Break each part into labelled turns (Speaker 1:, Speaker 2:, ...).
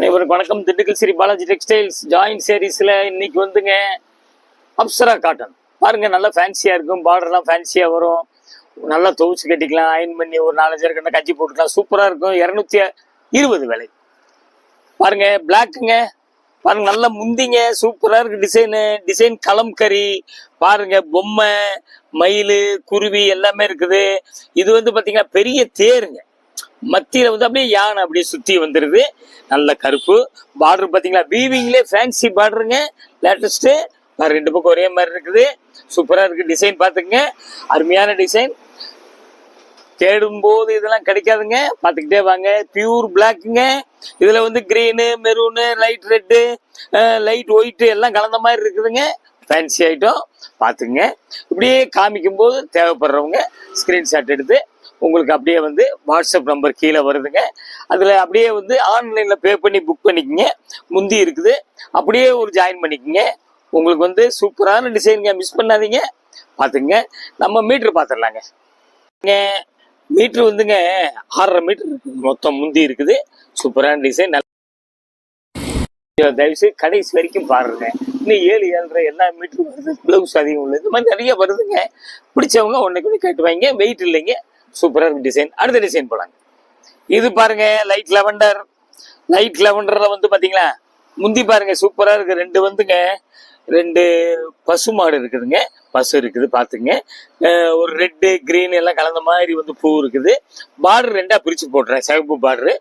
Speaker 1: அனைவருக்கும் வணக்கம். Dindigul Sri Balaji textiles join சேரீஸில் இன்னைக்கு வந்துங்க அப்சரா காட்டன் பாருங்க நல்லா ஃபேன்சியாக இருக்கும். பார்டர்லாம் ஃபேன்சியாக வரும். நல்லா துவச்சி கட்டிக்கலாம். அயன் பண்ணி ஒரு நாலஞ்சு இருக்கணும் கஞ்சி போட்டுக்கலாம். சூப்பராக இருக்கும். இரநூத்தி இருபது விலை. பாருங்க பிளாக்குங்க பாருங்க நல்லா முந்திங்க. சூப்பராக இருக்கு டிசைனு டிசைன் கலம்கறி. பாருங்க பொம்மை மயில் குருவி எல்லாமே இருக்குது. இது வந்து பார்த்திங்கன்னா பெரிய தேருங்க. மத்தியில் வந்து அப்படியே யானை அப்படியே சுற்றி வந்துடுது நல்ல கருப்பு. பார்டர் பார்த்தீங்களா? வீவிங்லேயே ஃபேன்சி பார்டருங்க லேட்டஸ்ட்டு ரெண்டு பக்கம் ஒரே மாதிரி இருக்குது. சூப்பராக இருக்குது டிசைன் பார்த்துக்குங்க. அருமையான டிசைன் தேடும்போது இதெல்லாம் கிடைக்காதுங்க. பார்த்துக்கிட்டே வாங்க. பியூர் பிளாக்குங்க இதில் வந்து green maroon light red light white எல்லாம் கலந்த மாதிரி இருக்குதுங்க. ஃபேன்சி ஐட்டம் பார்த்துங்க இப்படியே காமிக்கும் போது தேவைப்படுறவங்க ஸ்க்ரீன்ஷாட் எடுத்து உங்களுக்கு அப்படியே வந்து வாட்ஸ்அப் நம்பர் கீழே வருதுங்க. அதில் அப்படியே வந்து ஆன்லைனில் பே பண்ணி புக் பண்ணிக்கோங்க. முந்தி இருக்குது. அப்படியே ஒரு ஜாயின் பண்ணிக்கோங்க. உங்களுக்கு வந்து சூப்பரான டிசைனுங்க மிஸ் பண்ணாதீங்க. பார்த்துங்க நம்ம மீட்ரு பார்த்துடலாங்க. மீட்ரு வந்துங்க ஆறரை மீட்ரு மொத்தம் முந்தி இருக்குது. சூப்பரான டிசைன் தயவுசெய்து கடைசி வரைக்கும் பாருங்க. இன்னும் ஏழு ஏழரை எல்லா மீட்டரும் வருது. ப்ளவுஸ் அதிகம் உள்ளது. இந்த மாதிரி நிறைய வருதுங்க. பிடிச்சவங்க ஒன்றைக்கு கேட்டு வாங்க வெயிட் இல்லைங்க. சூப்பராக இருக்கும் டிசைன் அடுத்த டிசைன் போலாங்க. இது பாருங்க லைட் லெவண்டர் லைட் லெவண்டரில் வந்து பார்த்தீங்களா முந்தி பாருங்க சூப்பராக இருக்குது ரெண்டு வந்துங்க. ரெண்டு பசு மாடு இருக்குதுங்க. பசு இருக்குது பார்த்துங்க ஒரு ரெட்டு க்ரீன் எல்லாம் கலந்த மாதிரி வந்து பூ இருக்குது. பார்டர் ரெண்டாக பிரித்து போடுறேன் சிகப்பு பார்டரு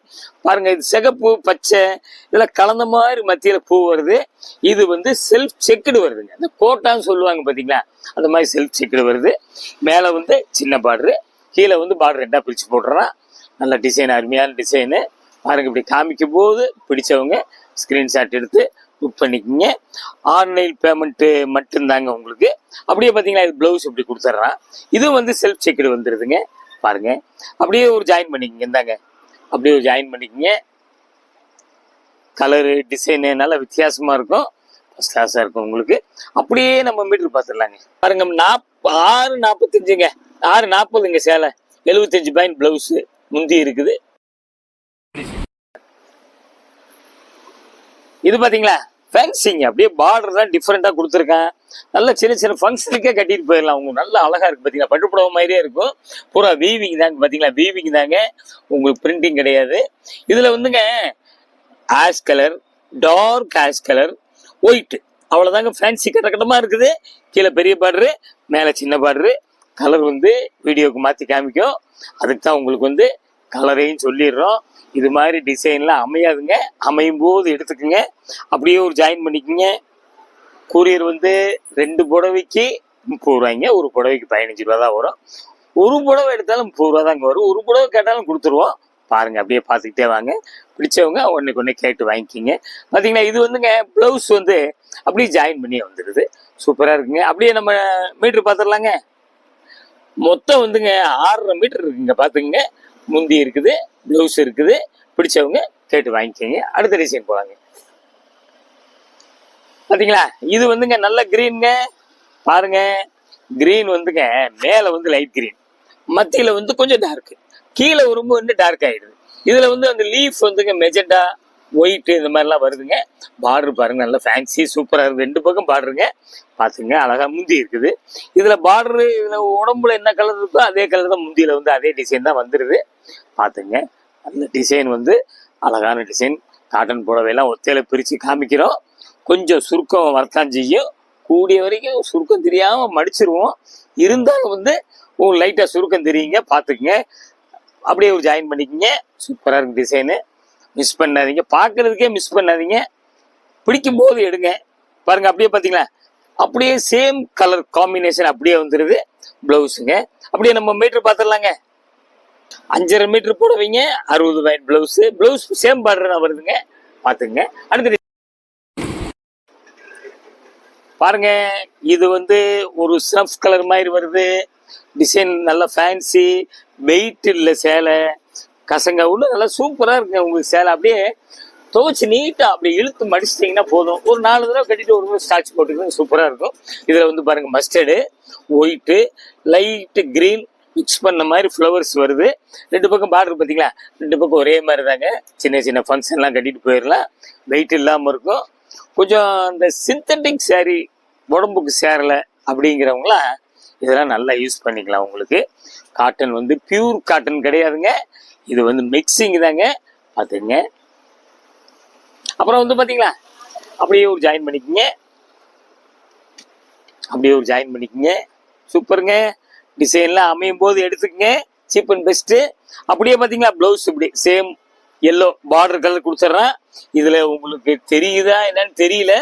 Speaker 1: பாருங்க இது சிகப்பு பச்சை இதெல்லாம் கலந்த மாதிரி மத்தியில் பூ வருது. இது வந்து செல்ஃப் செக்குடு வருதுங்க. இந்த கோட்டான்னு சொல்லுவாங்க பார்த்தீங்களா அந்த மாதிரி செல்ஃப் செக்குடு வருது. மேலே வந்து சின்ன பார்டரு கீழே வந்து பார்டர் ரெண்டாக பிரித்து போட்டுறேன் நல்ல டிசைன் அருமையான டிசைனு பாருங்க இப்படி காமிக்கும் போது பிடிச்சவங்க ஸ்க்ரீன்ஷாட் எடுத்து புக் பண்ணிக்கோங்க. ஆன்லைன் பேமெண்ட்டு மட்டும்தாங்க உங்களுக்கு. அப்படியே பார்த்தீங்கன்னா இது ப்ளவுஸ் இப்படி கொடுத்துட்றான் இதுவும் வந்து செல்ஃப் செக்கடு வந்துடுதுங்க பாருங்க. அப்படியே ஒரு ஜாயின் பண்ணிக்கோங்க. இந்தாங்க. அப்படியே ஒரு ஜாயின் பண்ணிக்கங்க. கலரு டிசைனு நல்லா வித்தியாசமாக இருக்கும். ஃபஸ்ட் கிளாஸாக இருக்கும் உங்களுக்கு. அப்படியே நம்ம மீட்டர் பார்த்துடலாங்க பாருங்க நாப் ஆறு நாற்பத்தஞ்சுங்க ஆறு நாற்பதுங்க சேலை. எழுபத்தஞ்சு பாயிண்ட் ப்ளவுஸு முந்தி இருக்குது. இது பார்த்தீங்களா ஃபேன்சிங் அப்படியே பார்டர் தான் டிஃப்ரெண்ட்டாக கொடுத்துருக்கேன். நல்ல சின்ன சின்ன ஃபங்க்ஷனுக்கே கட்டிட்டு போயிடலாம். உங்களுக்கு நல்ல அழகாக இருக்குது பார்த்தீங்களா பட்டு மாதிரியே இருக்கும். பூரா வீவிங் தாங்க பார்த்தீங்களா வீவிங் தாங்க. உங்களுக்கு பிரிண்டிங் கிடையாது. இதில் வந்துங்க ash colour dark ash colour white அவ்வளோதாங்க ஃபேன்சி கட்டக்கட்டமாக இருக்குது. கீழே பெரிய பாடுரு மேலே சின்ன பார்டரு கலர் வந்து வீடியோக்கு மாற்றி காமிக்கும். அதுக்கு தான் உங்களுக்கு வந்து கலரையும் சொல்லிடுறோம். இது மாதிரி டிசைன்லாம் அமையாதுங்க. அமையும் போது எடுத்துக்கோங்க. அப்படியே ஒரு ஜாயின் பண்ணிக்கோங்க. கூரியர் வந்து ரெண்டு புடவைக்கு முப்பது ரூபாய்ங்க. ஒரு புடவைக்கு பதினஞ்சு ரூபா தான் வரும். ஒரு புடவை எடுத்தாலும் முப்பது ரூபா தாங்க வரும். ஒரு புடவை கேட்டாலும் கொடுத்துருவோம். பாருங்க அப்படியே பார்த்துக்கிட்டே வாங்க. பிடிச்சவங்க ஒன்றுக்கு ஒன்று கேட்டு வாங்கிக்கிங்க. பார்த்தீங்கன்னா இது வந்துங்க ப்ளவுஸ் வந்து அப்படியே ஜாயின் பண்ணி வந்துடுது. சூப்பராக இருக்குங்க. அப்படியே நம்ம மீட்ரு பார்த்துடலாங்க மொத்தம் வந்துங்க ஆறரை மீட்டர் இருக்குங்க பார்த்துங்க முந்தி இருக்குது ப்ளவுஸ் இருக்குது. பிடிச்சவங்க கேட்டு வாங்கிக்கோங்க. அடுத்த டிசைன் போகலாங்க பாத்தீங்களா? இது வந்துங்க நல்ல கிரீனுங்க பாருங்க. கிரீன் வந்துங்க மேல வந்து லைட் கிரீன் மத்தியில வந்து கொஞ்சம் டார்க் கீழே ரொம்ப வந்து டார்க் ஆயிடுது. இதுல வந்து அந்த லீஃப் வந்துங்க மெஜெண்டா ஒயிட்டு இந்த மாதிரிலாம் வருதுங்க. பார்டர் பாருங்கள் நல்லா ஃபேன்சி சூப்பராக இருக்குது ரெண்டு பக்கம் பார்டருங்க பார்த்துங்க அழகாக முந்தி இருக்குது. இதில் பார்டரு இதில் உடம்புல என்ன கலர் இருக்கோ அதே கலர் தான் முந்தியில் வந்து அதே டிசைன் தான் வந்துடுது பார்த்துங்க அந்த டிசைன் வந்து அழகான டிசைன் காட்டன் புடவையெல்லாம் ஒத்தையில் பிரித்து காமிக்கிறோம். கொஞ்சம் சுருக்கம் வரத்தான் செய்யும். கூடிய வரைக்கும் சுருக்கம் தெரியாமல் மடிச்சிருவோம். இருந்தாலும் வந்து உங்களுக்கு லைட்டாக சுருக்கம் தெரியுங்க பார்த்துக்குங்க அப்படியே ஒரு ஜாயின் பண்ணிக்கங்க. சூப்பராக இருக்குது டிசைனு மிஸ் பண்ணாதீங்க. பார்க்கறதுக்கே மிஸ் பண்ணாதீங்க. பிடிக்கும் போது எடுங்க. பாருங்க அப்படியே பார்த்தீங்களா? அப்படியே சேம் கலர் காம்பினேஷன் அப்படியே வந்துடுது ப்ளவுஸுங்க அப்படியே நம்ம மீட்ரு பார்த்துடலாங்க. அஞ்சரை மீட்ரு போடுவீங்க அறுபது point blouse blouse same border வருதுங்க. பார்த்துங்க அடுத்து பாருங்க இது வந்து ஒரு ஸ்னஃப் கலர் மாதிரி வருது. டிசைன் நல்ல ஃபேன்சி வெயிட் இல்லை சேலை. கசங்க உள்ள நல்லா சூப்பராக இருக்குங்க உங்களுக்கு சேலை. அப்படியே துவைச்சு நீட்டாக அப்படி இழுத்து மடிச்சிட்டிங்கன்னா போதும். ஒரு நாலு தடவை கட்டிட்டு ஒரு முறை ஸ்டார்ச் போட்டுக்கிறது இருக்கும். இதில் வந்து பாருங்கள் mustard white light green mix பண்ண மாதிரி ஃப்ளவர்ஸ் வருது. ரெண்டு பக்கம் பார்டர் பார்த்தீங்களா? ரெண்டு பக்கம் ஒரே மாதிரி தாங்க. சின்ன சின்ன ஃபங்க்ஷன்லாம் கட்டிட்டு போயிடலாம். வெயிட் இல்லாமல் இருக்கும். கொஞ்சம் இந்த சிந்தட்டிக் saree உடம்புக்கு சேரலை அப்படிங்கிறவங்களாம் இதெல்லாம் நல்லா யூஸ் பண்ணிக்கலாம் உங்களுக்கு. காட்டன் வந்து பியூர் காட்டன் கிடையாதுங்க. இது வந்து மிக்சிங் தாங்க. பார்த்துங்க அப்புறம் வந்து பார்த்தீங்களா அப்படியே ஒரு ஜாயின் பண்ணிக்கங்க. அப்படியே ஒரு ஜாயின் பண்ணிக்கங்க. சூப்பருங்க. டிசைன்லாம் அமையும் போது எடுத்துக்கங்க. சீப் அண்ட் பெஸ்ட்டு அப்படியே பார்த்தீங்களா ப்ளவுஸ் இப்படி சேம் எல்லோ பார்டர் கலர் கொடுத்துட்றேன். இதில் உங்களுக்கு தெரியுதா? என்னன்னு தெரியல.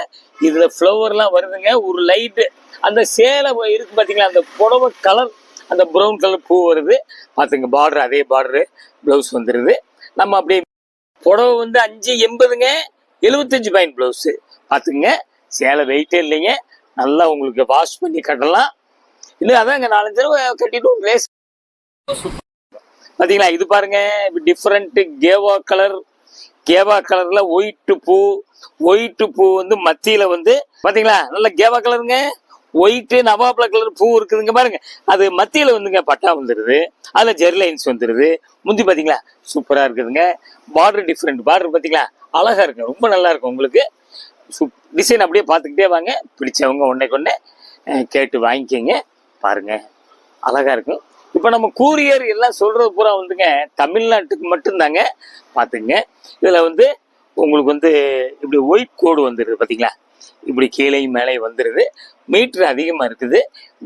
Speaker 1: இதில் ஃப்ளவர்லாம் வருதுங்க. ஒரு லைட்டு அந்த சேலை இருக்கு பார்த்தீங்களா அந்த புடவை கலர் அந்த ப்ரௌன் கலர் பூ வருது. பார்த்துங்க பார்டர் அதே பார்டரு ப்ளவுஸ் வந்துடுது நம்ம அப்படியே புடவை வந்து அஞ்சு எண்பதுங்க எழுபத்தஞ்சு பாயிண்ட் ப்ளவுஸு பார்த்துங்க சேலை வெயிட்டே இல்லைங்க. நல்லா உங்களுக்கு வாஷ் பண்ணி கட்டலாம். இல்லை அதாங்க நாலஞ்சு தடவை கட்டிட்டு ஒரு லேஸ் பார்த்தீங்களா? இது பாருங்க டிஃப்ரெண்ட்டு கேவா கலர் கேவா கலரில் ஒயிட்டு பூ ஒயிட்டு பூ வந்து மத்தியில் வந்து பார்த்தீங்களா? நல்ல கேவா கலருங்க ஒயிட்டு நவாப்ல கலர் பூ இருக்குதுங்க பாருங்க. அது மத்தியில் வந்துங்க பட்டா வந்துடுது அதில் ஜெர்லைன்ஸ் வந்துடுது முந்தி பார்த்தீங்களா சூப்பராக இருக்குதுங்க. பார்டர் டிஃப்ரெண்ட் பார்டர் பார்த்தீங்களா அழகாக இருக்கு. ரொம்ப நல்லா இருக்கும் உங்களுக்கு. டிசைன் அப்படியே பார்த்துக்கிட்டே வாங்க. பிடிச்சவங்க ஒன்றை கொண்டே கேட்டு வாங்கிக்கோங்க. பாருங்க. அழகாக இருக்கும் இப்போ நம்ம கூரியர் எல்லாம் சொல்கிறது பூரா வந்துங்க தமிழ்நாட்டுக்கு மட்டும்தாங்க. பார்த்துங்க. இதில் வந்து உங்களுக்கு வந்து இப்படி ஒயிட் கோடு வந்துடுது பார்த்தீங்களா இப்படி கீழே மேலே வந்துடுது மீட்ரு அதிகமாக இருக்குது.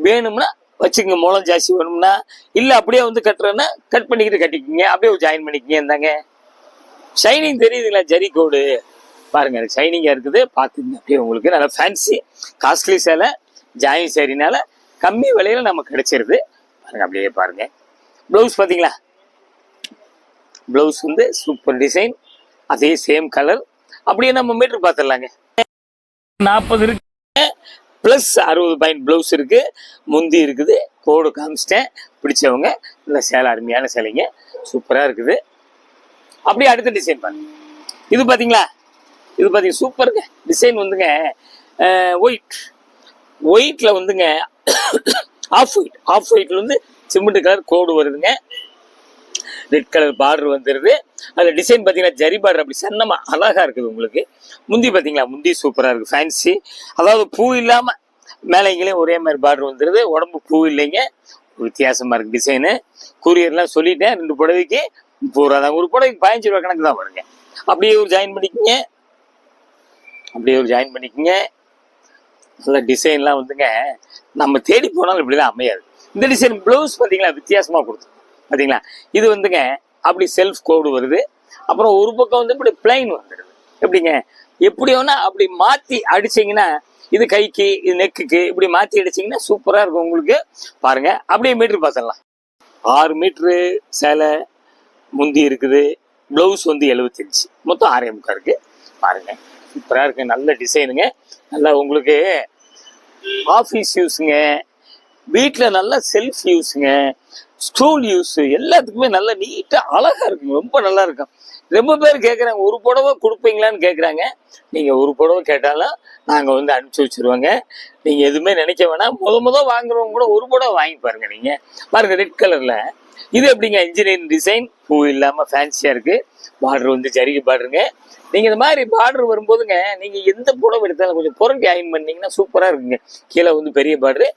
Speaker 1: வேணும்னா வச்சுக்கோங்க மூலம் ஜாஸ்தி வேணும்னா இல்லை அப்படியே வந்து கட்டுறேன்னா கட் பண்ணிக்கிட்டு கட்டிக்கிங்க அப்படியே ஜாயின் பண்ணிக்கிங்க இந்தாங்க. ஷைனிங் தெரியுதுங்களா? ஜரி கோடு பாருங்க ஷைனிங்காக இருக்குது. பார்த்துங்க அப்படியே உங்களுக்கு நல்லா ஃபேன்சி காஸ்ட்லி சேலை ஜாயின் சேரினால கம்மி விலையில் நமக்கு கிடைச்சிருது. பாருங்க அப்படியே பாருங்க. ப்ளவுஸ் பார்த்தீங்களா? ப்ளவுஸ் வந்து சூப்பர் டிசைன் அதே சேம் கலர் அப்படியே நம்ம மீட்டர் பார்த்துடலாங்க. நாற்பது இருக்கு. ப்ளஸ் அறுபது பாயிண்ட் ப்ளவுஸ் இருக்குது முந்தி இருக்குது. கோடு காமிச்சிட்டேன். பிடிச்சவங்க இந்த சேலை அருமையான சேலைங்க. சூப்பராக இருக்குது. அப்படியே அடுத்த டிசைன் பாருங்க. இது பார்த்தீங்களா இது பார்த்தீங்க சூப்பருங்க டிசைன் வந்துங்க ஒயிட் ஒயிட்டில் வந்துங்க ஆஃப் ஒயிட் ஆஃப் ஒயிட்ல வந்து சிமெண்ட் கலர் கோடு வருதுங்க. ரெட் கலர் பார்டர் வந்துடுது அதில் டிசைன் பார்த்தீங்கன்னா ஜரி பார்டர் அப்படி சன்னமா அழகாக இருக்குது உங்களுக்கு. முந்தி பார்த்தீங்களா முந்தி சூப்பராக இருக்குது ஃபேன்சி அதாவது பூ இல்லாமல் மேலேங்களையும் ஒரே மாதிரி பார்டர் வந்துடுது உடம்பு பூ இல்லைங்க. வித்தியாசமாக இருக்குது டிசைனு கூரியர்லாம் சொல்லிட்டேன் ரெண்டு புடவைக்கு முப்பது ரூபா தான். ஒரு புடவைக்கு பதினஞ்சு ரூபா கணக்கு தான் வருங்க. அப்படியே ஒரு ஜாயின் பண்ணிக்கங்க. அப்படியே ஒரு ஜாயின் பண்ணிக்கங்க. நல்ல டிசைன்லாம் வந்துங்க. நம்ம தேடி போனாலும் இப்படி தான் அமையாது. இந்த டிசைன் ப்ளவுஸ் பார்த்தீங்களா வித்தியாசமாக கொடுத்து பார்த்தீங்களா இது வந்துங்க அப்படி செல்ஃப் கோடு வருது. அப்புறம் ஒரு பக்கம் வந்து இப்படி பிளைன் வந்துடுது. எப்படிங்க? எப்படி வேணா அப்படி மாற்றி அடிச்சிங்கன்னா இது கைக்கு இது நெக்குக்கு இப்படி மாற்றி அடிச்சிங்கன்னா சூப்பராக இருக்கும் உங்களுக்கு. பாருங்க அப்படியே மீட்ரு பார்த்துடலாம் ஆறு மீட்ரு சேலை முந்தி இருக்குது. ப்ளவுஸ் வந்து எழுபத்தஞ்சு மொத்தம் ஆறே முக்கா இருக்குது பாருங்க சூப்பராக இருக்குது நல்ல டிசைனுங்க நல்லா உங்களுக்கு ஆஃபீஸ் யூஸுங்க வீட்டில் நல்ல செல்ஃப் யூஸுங்க ஸ்டூல் யூஸ் எல்லாத்துக்குமே நல்லா நீட்டாக அழகாக இருக்குங்க. ரொம்ப நல்லா இருக்கும். ரொம்ப பேர் கேட்குறாங்க ஒரு புடவை கொடுப்பீங்களான்னு கேட்குறாங்க நீங்கள் ஒரு புடவை கேட்டாலும் நாங்கள் வந்து அனுப்பிச்சி வச்சிருவோங்க. நீங்கள் எதுவுமே நினைக்க வேணாம். முத முத வாங்குறவங்க கூட ஒரு புடவை வாங்கி பாருங்க நீங்கள் பாருங்கள் ரெட் கலரில் இது எப்படிங்க? இன்ஜினியரிங் டிசைன் பூ இல்லாமல் ஃபேன்சியாக இருக்குது பார்டர் வந்து ஜரிகை பார்டருங்க நீங்கள் இந்த மாதிரி பார்டர் வரும்போதுங்க நீங்கள் எந்த புடவை எடுத்தாலும் கொஞ்சம் புரண்டி அயன் பண்ணிங்கன்னா சூப்பராக இருக்குங்க. கீழே வந்து பெரிய பார்டரு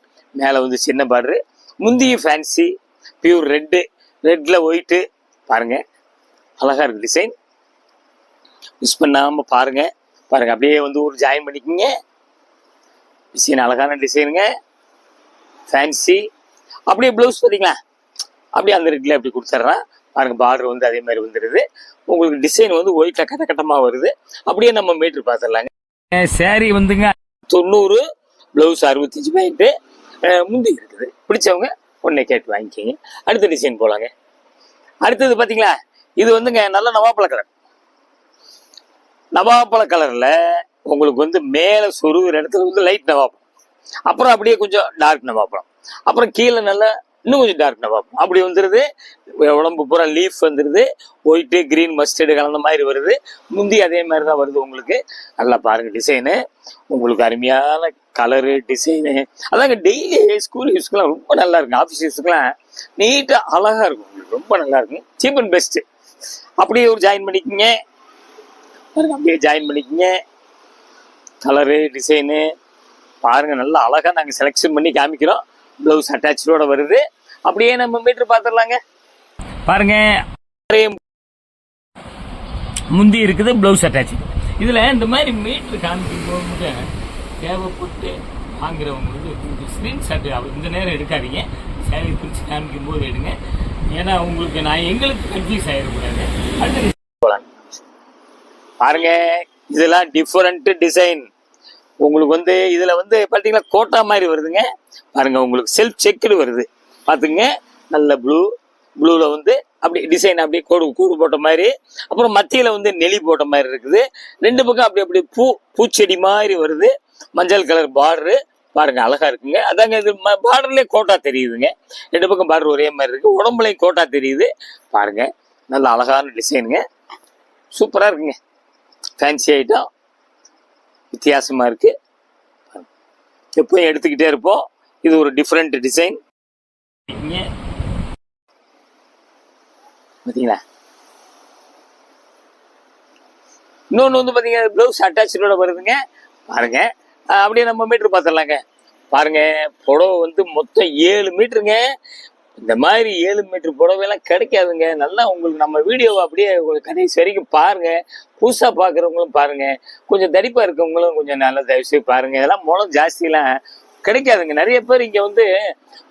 Speaker 1: மேலே வந்து சின்ன பார்டரு முந்திய ஃபேன்சி பியூர் ரெட்டு ரெட்டில் ஒயிட்டு பாருங்க. அழகாக இருக்கு டிசைன் மிஸ் பண்ணாமல் பாருங்க. பாருங்க அப்படியே வந்து ஒரு ஜாயின் பண்ணிக்கோங்க. டிசைன் அழகான டிசைனுங்க ஃபேன்சி அப்படியே ப்ளவுஸ் பார்த்தீங்களா அப்படியே அந்த ரெட்டில் அப்படி கொடுத்துட்றேன் பாருங்க பார்டர் வந்து அதே மாதிரி வந்துடுது உங்களுக்கு டிசைன் வந்து ஒயிட்டில் கட்ட கட்டமாக வருது. அப்படியே நம்ம மீட்ரு பார்த்துடலாங்க
Speaker 2: சாரி வந்துங்க.
Speaker 1: தொண்ணூறு ப்ளவுஸ் அறுபத்தஞ்சு பாயிண்ட்டு முந்தி இருக்குது. பிடிச்சவங்க உடனே கேட்டு வாங்கிக்கிங்க. அடுத்த டிசைன் போகலாங்க அடுத்தது பார்த்தீங்களா இது வந்துங்க நல்ல நவாப்பழ கலர் நவாப்பழ கலரில் உங்களுக்கு வந்து மேலே சொருகிற இடத்துல வந்து லைட் நவாப்பழம். அப்புறம் அப்படியே கொஞ்சம் டார்க் நவாப்பழம். அப்புறம் கீழே நல்ல இன்னும் கொஞ்சம் டார்க் பார்ப்போம். அப்படி வந்துடுது உடம்பு பூரா லீஃப் வந்துடுது ஒயிட்டு க்ரீன் மஸ்டர்டு கலந்த மாதிரி வருது. முந்தி அதே மாதிரி தான் வருது உங்களுக்கு. நல்லா பாருங்கள் டிசைனு உங்களுக்கு அருமையான கலரு டிசைனு அதாங்க டெய்லி ஸ்கூல் யூஸ்க்கெலாம் ரொம்ப நல்லா இருக்கும். ஆஃபீஸ் யூஸ்க்குலாம் நீட்டாக அழகாக இருக்கும். உங்களுக்கு ரொம்ப நல்லா இருக்கும். சீப் அண்ட் பெஸ்ட்டு அப்படியே ஒரு ஜாயின் பண்ணிக்கோங்க. அப்படியே ஜாயின் பண்ணிக்கோங்க. கலரு டிசைனு பாருங்கள் நல்லா அழகாக நாங்கள் செலெக்ஷன் பண்ணி காமிக்கிறோம். ப்ளவுஸ் அட்டாச்சோட வருது. அப்படியே நம்ம மீட்டர் பார்த்துடலாங்க. பாருங்க. முந்தி இருக்குது ப்ளவுஸ் அட்டாச் இதுல இந்த மாதிரி மீட்டர் காமிக்கும் போது தேவைப்பட்டு வாங்குறவங்களுக்கு கொஞ்சம் ஸ்க்ரீன்ஷாட் இந்த நேரம் எடுக்காதீங்க. சேவை பிரிச்சு காமிக்கும் போது எடுங்க. ஏன்னா உங்களுக்கு நான் எங்களுக்கு கன்ஃபியூஸ் போலாம் பாருங்க. இதெல்லாம் டிஃபரெண்ட் டிசைன் உங்களுக்கு வந்து இதில் வந்து பாத்தீங்கன்னா கோட்டா மாதிரி வருதுங்க. பாருங்க உங்களுக்கு செல்ஃப் செக்குடு வருது. பார்த்துங்க நல்ல ப்ளூ ப்ளூவில் வந்து அப்படி டிசைன் அப்படியே கோடு கூடு போட்ட மாதிரி. அப்புறம் மத்தியில் வந்து நெளி போட்ட மாதிரி இருக்குது. ரெண்டு பக்கம் அப்படி அப்படி பூ பூச்செடி மாதிரி வருது. மஞ்சள் கலர் பார்டரு பாருங்க அழகா இருக்குங்க. அதாங்க இது பார்டர்லேயே கோட்டா தெரியுதுங்க. ரெண்டு பக்கம் பார்டர் ஒரே மாதிரி இருக்கு. உடம்புலையும் கோட்டா தெரியுது. பாருங்க நல்ல அழகான டிசைனுங்க சூப்பராக இருக்குங்க. ஃபேன்சி ஐட்டம் வித்தியாசமா இருக்கு. எப்பவும் எடுத்துக்கிட்டே இருப்போம் இது ஒரு டிஃப்ரெண்ட் டிசைன் பார்த்தீங்களா இன்னொன்று வந்து பார்த்தீங்கன்னா ப்ளவுஸ் அட்டாச்சோட வருதுங்க. பாருங்க. அப்படியே நம்ம மீட்டர் பார்த்துடலாங்க பாருங்க புடவை வந்து மொத்தம் ஏழு மீட்டருங்க இந்த மாதிரி ஏழு மீட்டர் புடவைலாம் கிடைக்காதுங்க. நல்லா உங்களுக்கு நம்ம வீடியோவை அப்படியே உங்களுக்கு கடைசி வரைக்கும் பாருங்க. புதுசாக பார்க்குறவங்களும் பாருங்க. கொஞ்சம் தடிப்பாக இருக்கவங்களும் கொஞ்சம் நல்லா தயவு செய்து பாருங்க. இதெல்லாம் முளம் ஜாஸ்திலாம் கிடைக்காதுங்க. நிறைய பேர் இங்கே வந்து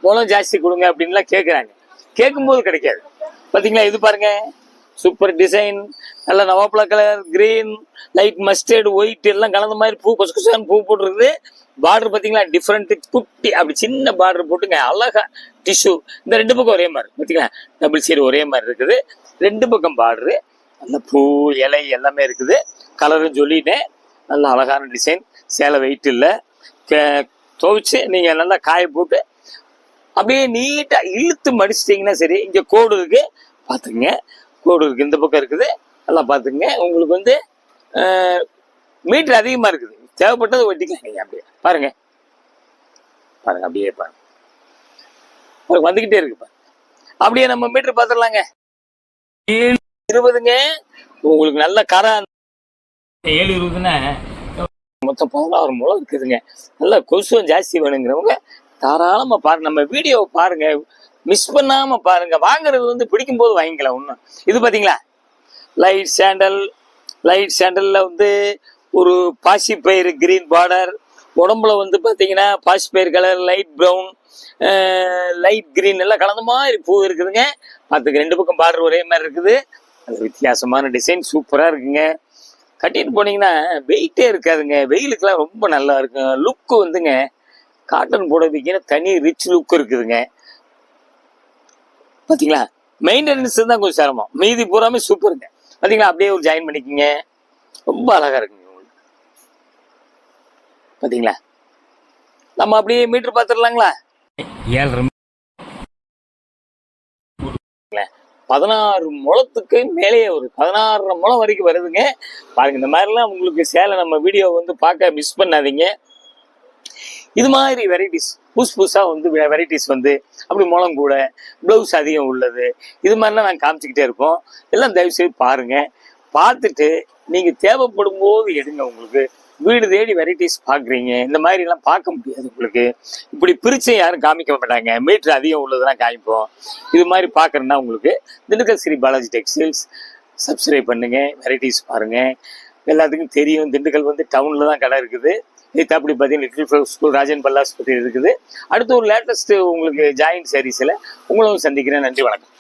Speaker 1: முளம் ஜாஸ்தி கொடுங்க அப்படின்லாம் கேட்குறாங்க கேட்கும்போது கிடைக்காது. பார்த்தீங்களா இது பாருங்க. சூப்பர் டிசைன் நல்ல நவாப்பழ colour green light mustard white எல்லாம் கலந்த மாதிரி பூ கொசு கொசான்னு பூ போட்டுருக்குது. பார்டர் பார்த்தீங்களா? டிஃப்ரெண்ட் குட்டி அப்படி சின்ன பார்டர் போட்டுங்க. அழகா டிஷ்யூ இந்த ரெண்டு பக்கம் ஒரே மாதிரி பார்த்தீங்களா? டபுள் சீர் ஒரே மாதிரி இருக்குது. ரெண்டு பக்கம் பார்டரு நல்ல பூ இலை எல்லாமே இருக்குது. கலரும் சொல்லிட்டேன். நல்ல அழகான டிசைன் சேலை வெயிட் இல்லை. துவைச்சு நீங்கள் நல்லா காய போட்டு அப்படியே நீட்டாக இழுத்து மடிச்சிட்டிங்கன்னா சரி இங்கே கோடு இருக்கு. பார்த்துங்க கோடு இருக்கு இந்த பக்கம் இருக்குது. நல்லா பாத்துங்க உங்களுக்கு வந்து மீட்டர் அதிகமா இருக்குது. தேவைப்பட்டது வெட்டிக்கலாம் நீங்க அப்படியே. பாருங்க. பாருங்க அப்படியே பாருங்க. பாருங்க, வந்துகிட்டே இருக்கு பாருங்க. அப்படியே நம்ம மீட்டர் பார்த்துடலாங்க. ஏழு இருபதுங்க. உங்களுக்கு நல்ல கரை ஏழு இருபதுன்னா மொத்தம் பதினாறு முளம் இருக்குதுங்க. நல்ல கொசுவம் ஜாஸ்தி வேணுங்கிறவங்க தாராளமா பாருங்க. நம்ம வீடியோவை பாருங்க. மிஸ் பண்ணாம பாருங்க. வாங்குறது வந்து பிடிக்கும் போது வாங்கிக்கலாம் ஒன்றும் இது பார்த்தீங்களா லைட் சேண்டல் லைட் சேண்டலில் வந்து ஒரு பாசி பயிர் கிரீன் பார்டர் உடம்புல வந்து பார்த்தீங்கன்னா பாசி பயிர் colour light brown light green எல்லாம் கலந்த மாதிரி பூ இருக்குதுங்க. பார்த்துக்க ரெண்டு பக்கம் பார்டர் ஒரே மாதிரி இருக்குது. அது வித்தியாசமான டிசைன் சூப்பராக இருக்குங்க. கட்டிட்டு போனீங்கன்னா வெயிட்டே இருக்காதுங்க. வெயிலுக்கெல்லாம் ரொம்ப நல்லா இருக்கும். லுக்கு வந்துங்க காட்டன் புடவைக்கு தனி ரிச் லுக் இருக்குதுங்க. பாத்தீங்களா? மெயின்டெனன்ஸ் தான் கொஞ்சம் சிரமம். மீதி பூராமே சூப்பருங்க பாத்தீங்களா? அப்படியே ஒரு ஜாயின் பண்ணிக்கிங்க. ரொம்ப அழகா இருக்குங்க உங்களுக்கு. பாத்தீங்களா? நம்ம அப்படியே மீட்டர் பார்த்துடலாங்களா ஏழரை பதினாறு முழத்துக்கு மேலேயே ஒரு பதினாறு முழம் வரைக்கும் வருதுங்க. பாருங்க இந்த மாதிரிலாம் உங்களுக்கு சேலை நம்ம வீடியோ வந்து பார்க்க மிஸ் பண்ணாதீங்க. இது மாதிரி வெரைட்டிஸ் புதுசு புதுசாக வந்து வெரைட்டிஸ் வந்து அப்படி முளம் கூட ப்ளவுஸ் அதிகம் உள்ளது இது மாதிரிலாம் நாங்கள் காமிச்சிக்கிட்டே இருப்போம் எல்லாம் தயவுசெய்து பாருங்கள் பார்த்துட்டு நீங்கள் தேவைப்படும் போது எடுங்க உங்களுக்கு. வீடு தேடி வெரைட்டிஸ் பார்க்குறீங்க. இந்த மாதிரிலாம் பார்க்க முடியாது உங்களுக்கு. இப்படி பிரித்து யாரும் காமிக்க மாட்டாங்க. மீட்டர் அதிகம் உள்ளதெல்லாம் காமிப்போம். இது மாதிரி பார்க்குறேன்னா உங்களுக்கு திண்டுக்கல் ஸ்ரீ பாலாஜி டெக்ஸ்டைல்ஸ். சப்ஸ்கிரைப் பண்ணுங்கள் வெரைட்டிஸ் பாருங்கள் எல்லாத்துக்கும் தெரியும். திண்டுக்கல் வந்து டவுனில் தான் கடை இருக்குது. இது அப்படி பார்த்தீங்கன்னா லிட்டில் ஃப்ளவர் ஸ்கூல் ராஜன் பல்லாஸ்பத்திரி இருக்குது. அடுத்து ஒரு லேட்டஸ்ட் உங்களுக்கு ஜாயின் சாரீஸில் உங்களும் சந்திக்கிறேன். நன்றி வணக்கம்.